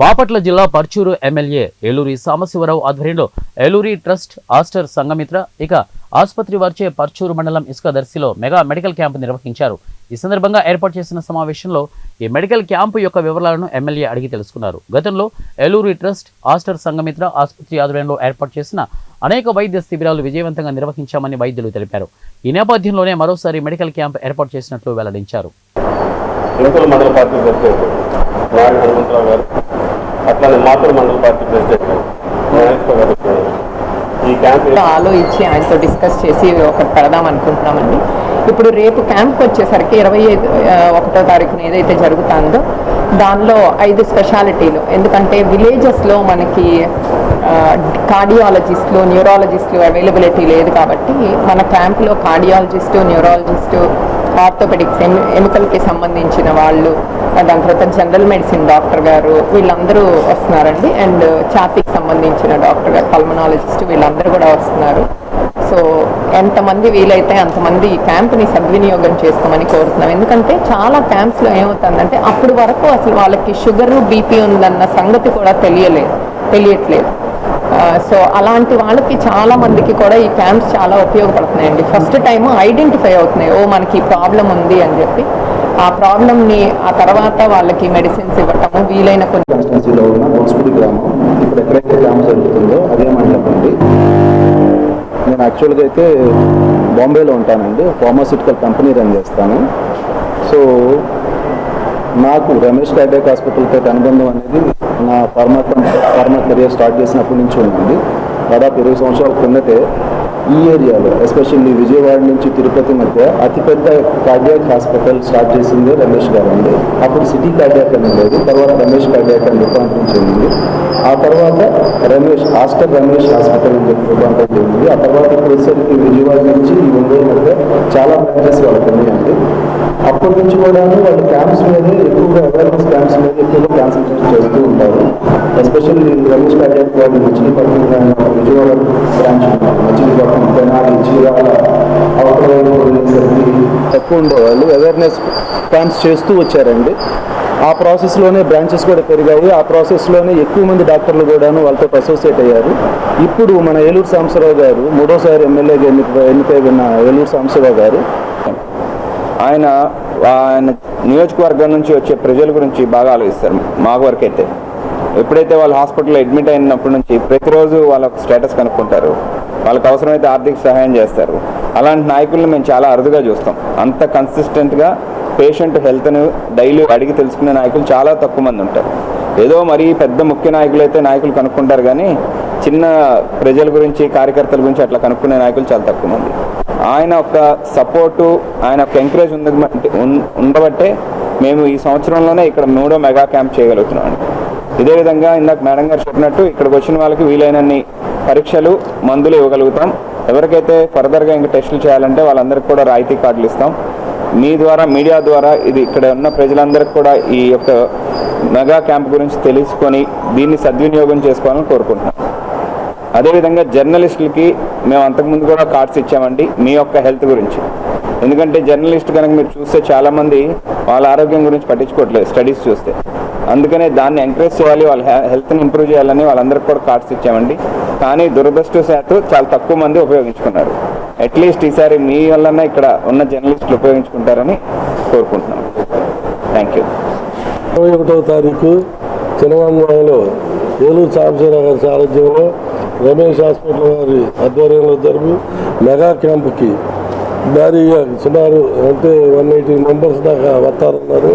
బాపట్ల జిల్లా పర్చూరు ఎమ్మెల్యే ఏలూరి సాంబశివరావు ఆధ్వర్యంలో Eluri trust Aster Sanghamitra ఇక ఆసుపత్రి వారిచే పర్చూరు మండలం ఇసుక దర్శిలో మెగా మెడికల్ క్యాంపు నిర్వహించారు. ఈ సందర్భంగా ఏర్పాటు చేసిన సమావేశంలో ఈ మెడికల్ క్యాంపు యొక్క వివరాలను ఎమ్మెల్యే అడిగి తెలుసుకున్నారు. గతంలో ఏలూరి ట్రస్ట్ ఆస్టర్ సంఘమిత్ర ఆసుపత్రి ఆధ్వర్యంలో ఏర్పాటు చేసిన అనేక వైద్య శిబిరాలు విజయవంతంగా నిర్వహించామని వైద్యులు తెలిపారు. ఈ నేపథ్యంలోనే మరోసారి మెడికల్ క్యాంప్ ఏర్పాటు చేసినట్లు వెల్లడించారు. మండల పార్టీ అట్లానే మాతూరు మండల పార్టీ ప్రెసిడెంట్ ఈ క్యాంప్ ఆలో ఇచ్చి ఆయనతో డిస్కస్ చేసి ఒకటి పెడదాం అనుకుంటున్నామండి. ఇప్పుడు రేపు క్యాంప్కి వచ్చేసరికి ఇరవై ఐదు ఒకటో తారీఖున ఏదైతే జరుగుతుందో దానిలో ఐదు స్పెషాలిటీలు ఎందుకంటే విలేజెస్లో మనకి కార్డియాలజిస్టులు న్యూరాలజిస్టులు అవైలబిలిటీ లేదు కాబట్టి మన క్యాంప్లో కార్డియాలజిస్టు న్యూరాలజిస్టు ఆర్థోపెడిక్స్ ఎముకలకి సంబంధించిన వాళ్ళు దాని తర్వాత జనరల్ మెడిసిన్ డాక్టర్ గారు వీళ్ళందరూ వస్తున్నారండి. అండ్ ఛాతీకి సంబంధించిన డాక్టర్ గారు పల్మనాలజిస్ట్ వీళ్ళందరూ కూడా వస్తున్నారు. సో ఎంతమంది వీలైతే అంతమంది ఈ క్యాంప్ని సద్వినియోగం చేసుకోమని కోరుతున్నాం. ఎందుకంటే చాలా క్యాంప్స్లో ఏమవుతుందంటే అప్పుడు వరకు అసలు వాళ్ళకి షుగర్ బీపీ ఉందన్న సంగతి కూడా తెలియలేదు తెలియట్లేదు. సో అలాంటి వాళ్ళకి చాలా మందికి కూడా ఈ క్యాంప్స్ చాలా ఉపయోగపడుతున్నాయండి. ఫస్ట్ టైం ఐడెంటిఫై అవుతున్నాయి. ఓ మనకి ప్రాబ్లం ఉంది అని చెప్పి. ఆ ప్రాబ్లమ్ని ఆ తర్వాత వాళ్ళకి మెడిసిన్స్ ఇవ్వటము వీలైన కొన్ని కాన్స్టిట్యున్సీలో ఉన్న బొన్స్పూడి గ్రామం ఇప్పుడు ఎక్కడైతే గ్రామం జరుగుతుందో అదే మండలం నేను యాక్చువల్గా అయితే బాంబేలో ఉంటానండి. ఫార్మాసిటికల్ కంపెనీ రన్ చేస్తాను. సో నాకు రమేష్ కార్డియాక్ హాస్పిటల్తో అనుబంధం అనేది నా ఫార్మా ఫార్మా కెరియర్ స్టార్ట్ చేసినప్పటి నుంచి ఉందండి. దాదాపు ఇరవై సంవత్సరాల కిందటే ఈ ఏరియాలో ఎస్పెషల్లీ విజయవాడ నుంచి తిరుపతి మధ్య అతిపెద్ద కార్డియాక్ హాస్పిటల్ స్టార్ట్ చేసింది రమేష్ గారు అండి. అప్పుడు సిటీ కార్డియాక్ అని ఉండేది తర్వాత రమేష్ కార్డియాక్ అని రూపాంతరం చెందింది. ఆ తర్వాత రమేష్ హాస్టల్ రమేష్ హాస్పిటల్ అని చెప్పి రూపాంతరం చెందింది. ఆ తర్వాత ఇప్పుడు వచ్చేసరికి విజయవాడ నుంచి ఈ ఒంగోలు మధ్య చాలా బ్రాంచెస్ వాళ్ళకి ఉన్నాయండి అప్పటి నుంచి కూడా వాళ్ళు క్యాంప్స్ మీద ఎక్కువగా అవేర్నెస్ క్యాంప్స్ మీద ఎక్కువగా కాన్సన్ట్రేట్ చేస్తూ ఉంటారు. ఎస్పెషల్లీ రమేష్ కార్డియాక్ వాళ్ళు మచిలీపట్నం విజయవాడ బ్రాంచ్ మచిలీపట్నం తెనాలి చీరాల అవతల తక్కువ ఉండే తక్కువ ఉండేవాళ్ళు. అవేర్నెస్ క్యాంప్స్ చేస్తూ వచ్చారండి. ఆ ప్రాసెస్లోనే బ్రాంచెస్ కూడా పెరిగాయి. ఆ ప్రాసెస్లోనే ఎక్కువ మంది డాక్టర్లు కూడాను వాళ్ళతో అసోసియేట్ అయ్యారు. ఇప్పుడు మన ఏలూరు సాంబశివరావు గారు మూడోసారి ఎమ్మెల్యేగా ఎన్ని ఎన్నికై ఉన్న ఏలూరు సాంబశివరావు గారు ఆయన ఆయన నియోజకవర్గం నుంచి వచ్చే ప్రజల గురించి బాగా ఆలోచిస్తారు మాకు వరకు అయితే. ఎప్పుడైతే వాళ్ళు హాస్పిటల్లో అడ్మిట్ అయినప్పటి నుంచి ప్రతిరోజు వాళ్ళ స్టేటస్ కనుక్కుంటారు. వాళ్ళకి అవసరమైతే ఆర్థిక సహాయం చేస్తారు. అలాంటి నాయకులను మేము చాలా అరుదుగా చూస్తాం. అంత కన్సిస్టెంట్గా పేషెంట్ హెల్త్ను డైలీ అడిగి తెలుసుకునే నాయకులు చాలా తక్కువ మంది ఉంటారు. ఏదో మరీ పెద్ద ముఖ్య నాయకులు అయితే నాయకులు కనుక్కుంటారు కానీ చిన్న ప్రజల గురించి కార్యకర్తల గురించి అట్లా కనుక్కునే నాయకులు చాలా తక్కువ మంది. ఆయన ఒక సపోర్టు ఆయన ఒక ఎంకరేజ్ ఉంది ఉండబట్టే మేము ఈ సంవత్సరంలోనే ఇక్కడ మూడో మెగా క్యాంప్ చేయగలుగుతున్నాం ఇదే విధంగా ఇందాక మేడం గారు చెప్పినట్టు ఇక్కడికి వచ్చిన వాళ్ళకి వీలైనన్ని పరీక్షలు మందులు ఇవ్వగలుగుతాం. ఎవరికైతే ఫర్దర్గా ఇంకా టెస్టులు చేయాలంటే వాళ్ళందరికీ కూడా రాయితీ కార్డులు ఇస్తాం. మీ ద్వారా మీడియా ద్వారా ఇది ఇక్కడ ఉన్న ప్రజలందరికీ కూడా ఈ యొక్క మెగా క్యాంప్ గురించి తెలుసుకొని దీన్ని సద్వినియోగం చేసుకోవాలని కోరుకుంటున్నాం. అదేవిధంగా జర్నలిస్టులకి మేము అంతకుముందు కూడా కార్డ్స్ ఇచ్చామండి మీ యొక్క హెల్త్ గురించి. ఎందుకంటే జర్నలిస్ట్ కనుక మీరు చూస్తే చాలామంది వాళ్ళ ఆరోగ్యం గురించి పట్టించుకోవట్లేదు స్టడీస్ చూస్తే. అందుకనే దాన్ని ఎంకరేజ్ చేయాలి వాళ్ళ హెల్త్ని ఇంప్రూవ్ చేయాలని వాళ్ళందరికీ కూడా కార్డ్స్ ఇచ్చామండి. కానీ దురదృష్టశాత్తు చాలా తక్కువ మంది ఉపయోగించుకున్నారు. అట్లీస్ట్ ఈసారి మీ వలన ఇక్కడ ఉన్న జర్నలిస్టులు ఉపయోగించుకుంటారని కోరుకుంటున్నాను థ్యాంక్ యూ ఇరవై ఒకటవ తారీఖు తెలంగాణలో ఏలూరు సాంబశివరావు గారి సారథ్యంలో రమేష్ హాస్పిటల్ వారి ఆధ్వర్యంలో జరుగు మెగా క్యాంప్కి భారీగా సుమారు అంటే వన్ ఎయిటీ మెంబర్స్ దాకా వస్తారన్నారు.